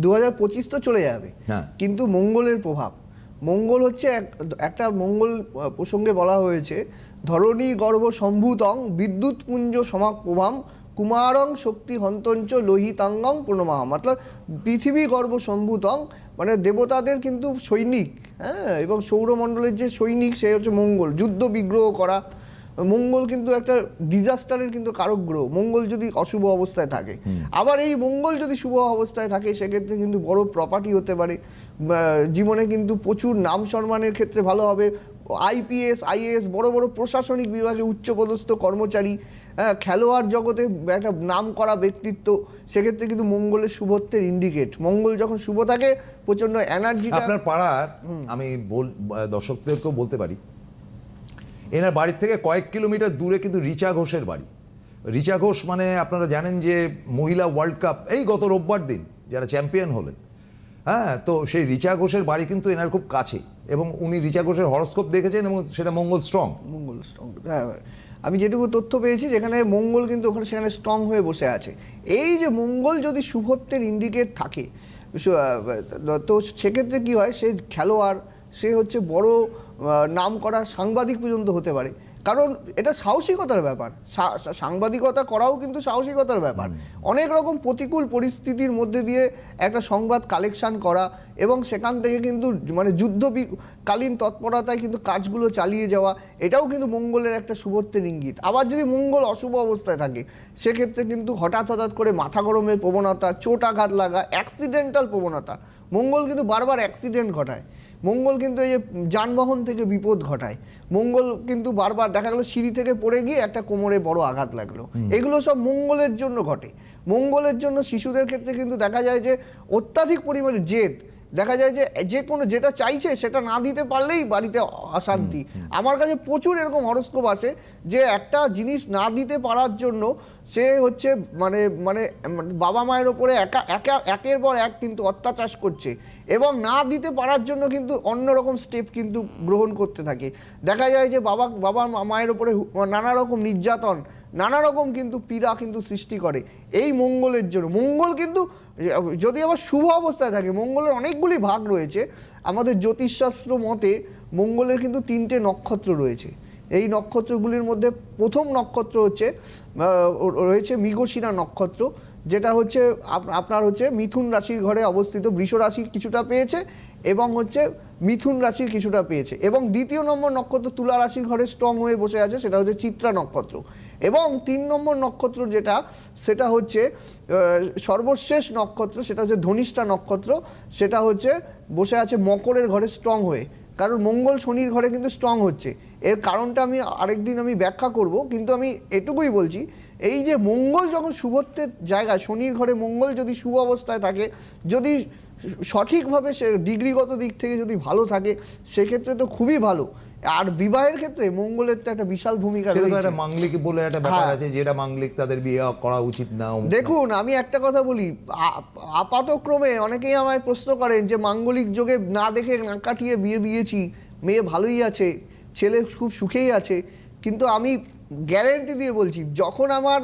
দু হাজার পঁচিশ তো চলে যাবে। হ্যাঁ। কিন্তু মঙ্গলের প্রভাব। মঙ্গল হচ্ছে এক- একটা মঙ্গল প্রসঙ্গে বলা হয়েছে ধরণী গর্ভ সম্ভূতং বিদ্যুৎ পুঞ্জ সমাপ্রভাম কুমারং শক্তি হন্তঞ্চ লোহিতাঙ্গং প্রণমাহ মতলব পৃথিবী গর্ভ সম্ভূতং মানে দেবতাদের কিন্তু সৈনিক হ্যাঁ এবং সৌরমণ্ডলের যে সৈনিক সে হচ্ছে মঙ্গল। যুদ্ধ বিগ্রহ করা মঙ্গল কিন্তু একটা ডিজাস্টারের কিন্তু কারক গ্রহ মঙ্গল যদি অশুভ অবস্থায় থাকে। আবার এই মঙ্গল যদি শুভ অবস্থায় থাকে সেক্ষেত্রে কিন্তু বড় প্রপার্টি হতে পারে। জীবনে কিন্তু প্রচুর নাম সম্মানের ক্ষেত্রে ভালো হবে। আইপিএস আইএএস বড় বড় প্রশাসনিক বিভাগে উচ্চপদস্থ কর্মচারী হ্যাঁ, খেলোয়াড় জগতে একটা নাম করা ব্যক্তিত্ব সেক্ষেত্রে কিন্তু মঙ্গলের শুভত্বের ইন্ডিকেট মঙ্গল যখন শুভ থাকে প্রচণ্ড এনার্জি আপনার পাড়ার আমি বল দর্শকদেরকেও বলতে পারি এনার বাড়ির থেকে কয়েক কিলোমিটার দূরে কিন্তু রিচা ঘোষের বাড়ি। রিচা ঘোষ মানে আপনারা জানেন যে মহিলা ওয়ার্ল্ড কাপ এই গত রোববার দিন যারা চ্যাম্পিয়ন হলেন হ্যাঁ তো সেই রিচা ঘোষের বাড়ি কিন্তু এনার খুব কাছে এবং উনি রিচা ঘোষের হরস্কোপ দেখেছেন এবং সেটা মঙ্গল স্ট্রং মঙ্গল স্ট্রং হ্যাঁ আমি যেটুকু তথ্য পেয়েছি, যেখানে মঙ্গল কিন্তু ওখানে সেখানে স্ট্রং হয়ে বসে আছে। এই যে মঙ্গল যদি শুভত্বের ইন্ডিকেট থাকে তো সেক্ষেত্রে কী হয়, সে খেলোয়াড়, সে হচ্ছে বড় নাম করা সাংবাদিক পর্যন্ত হতে পারে। কারণ এটা সাহসিকতার ব্যাপার। সাংবাদিকতা করাও কিন্তু সাহসিকতার ব্যাপার। অনেক রকম প্রতিকূল পরিস্থিতির মধ্যে দিয়ে একটা সংবাদ কালেকশন করা এবং সেখান থেকে কিন্তু মানে যুদ্ধ বি- কালীন তৎপরতায় কিন্তু কাজগুলো চালিয়ে যাওয়া এটাও কিন্তু মঙ্গলের একটা শুভত্বের ইঙ্গিত। আবার যদি মঙ্গল অশুভ অবস্থায় থাকে সেক্ষেত্রে কিন্তু হঠাৎ হঠাৎ করে মাথা গরমের প্রবণতা চোট আঘাত লাগা অ্যাক্সিডেন্টাল প্রবণতা মঙ্গল কিন্তু বারবার অ্যাক্সিডেন্ট ঘটায়। মঙ্গল কিন্তু এই যে যানবাহন থেকে বিপদ ঘটায়। মঙ্গল কিন্তু বারবার দেখা গেলো সিঁড়ি থেকে পড়ে গিয়ে একটা কোমরে বড় আঘাত লাগল। এগুলো সব মঙ্গলের জন্য ঘটে। মঙ্গলের জন্য শিশুদের ক্ষেত্রে কিন্তু দেখা যায় যে অত্যাধিক পরিমাণে জেদ। দেখা যায় যে যে কোনো যেটা চাইছে সেটা না দিতে পারলেই বাড়িতে অশান্তি। আমার কাছে প্রচুর এরকম হরস্কোপ আছে যে একটা জিনিস না দিতে পারার জন্য সে হচ্ছে মানে মানে মানে বাবা মায়ের ওপরে একা একা, একের পর এক কিন্তু অত্যাচার করছে এবং না দিতে পারার জন্য কিন্তু অন্যরকম স্টেপ কিন্তু গ্রহণ করতে থাকে। দেখা যায় যে বাবা বাবা মায়ের ওপরে নানা রকম নির্যাতন, নানা রকম কিন্তু পীড়া কিন্তু সৃষ্টি করে এই মঙ্গলের জন্য। মঙ্গল কিন্তু, যদি আবার শুভ অবস্থায় থাকে, মঙ্গলের অনেকগুলি ভাগ রয়েছে। আমাদের জ্যোতিষশাস্ত্র মতে মঙ্গলের কিন্তু তিনটে নক্ষত্র রয়েছে। এই নক্ষত্রগুলির মধ্যে প্রথম নক্ষত্র হচ্ছে রয়েছে মৃগশিরা নক্ষত্র, যেটা হচ্ছে আপ- আপনার হচ্ছে মিথুন রাশির ঘরে অবস্থিত, বৃষ রাশির কিছুটা পেয়েছে এবং হচ্ছে মিথুন রাশির কিছুটা পেয়েছে এবং দ্বিতীয় নম্বর নক্ষত্র তুলা রাশির ঘরে স্ট্রং হয়ে বসে আছে, সেটা হচ্ছে চিত্রা নক্ষত্র এবং তিন নম্বর নক্ষত্র যেটা, সেটা হচ্ছে সর্বশেষ নক্ষত্র, সেটা হচ্ছে ধনিষ্ঠা নক্ষত্র, সেটা হচ্ছে বসে আছে মকরের ঘরে স্ট্রং হয়ে। কারণ মঙ্গল শনির ঘরে কিন্তু স্ট্রং হচ্ছে। এর কারণটা আমি আরেকদিন আমি ব্যাখ্যা করব, কিন্তু আমি এটুকুই বলছি, এই যে মঙ্গল যখন শুভত্বের জায়গা শনির ঘরে মঙ্গল যদি শুভ অবস্থায় থাকে, যদি সঠিকভাবে সে ডিগ্রিগত দিক থেকে যদি ভালো থাকে সেক্ষেত্রে তো খুবই ভালো। আর বিবাহের ক্ষেত্রে মঙ্গলের তো একটা বিশাল ভূমিকা রয়েছে। একটা মাঙ্গলিক বলে একটা ব্যাপার হ্যাঁ। আছে যেটা মাঙ্গলিক তাদের বিয়ে করা উচিত না দেখুন আমি একটা কথা বলি আপাতক্রমে অনেকেই আমায় প্রশ্ন করেন যে মাঙ্গলিক যোগে না দেখে না কাটিয়ে বিয়ে দিয়েছি মেয়ে ভালোই আছে ছেলে খুব সুখেই আছে কিন্তু আমি গ্যারেন্টি দিয়ে বলছি যখন আমার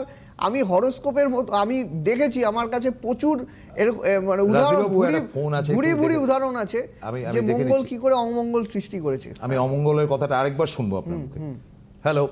আমি হরোস্কোপের মতো আমি দেখেছি আমার কাছে প্রচুর মানে উদাহরণ ভুরি ভুরি উদাহরণ আছে যে মঙ্গল। কি করে অমঙ্গল সৃষ্টি করেছে। আমি অমঙ্গলের কথাটা আরেকবার শুনব আপনার হ্যালো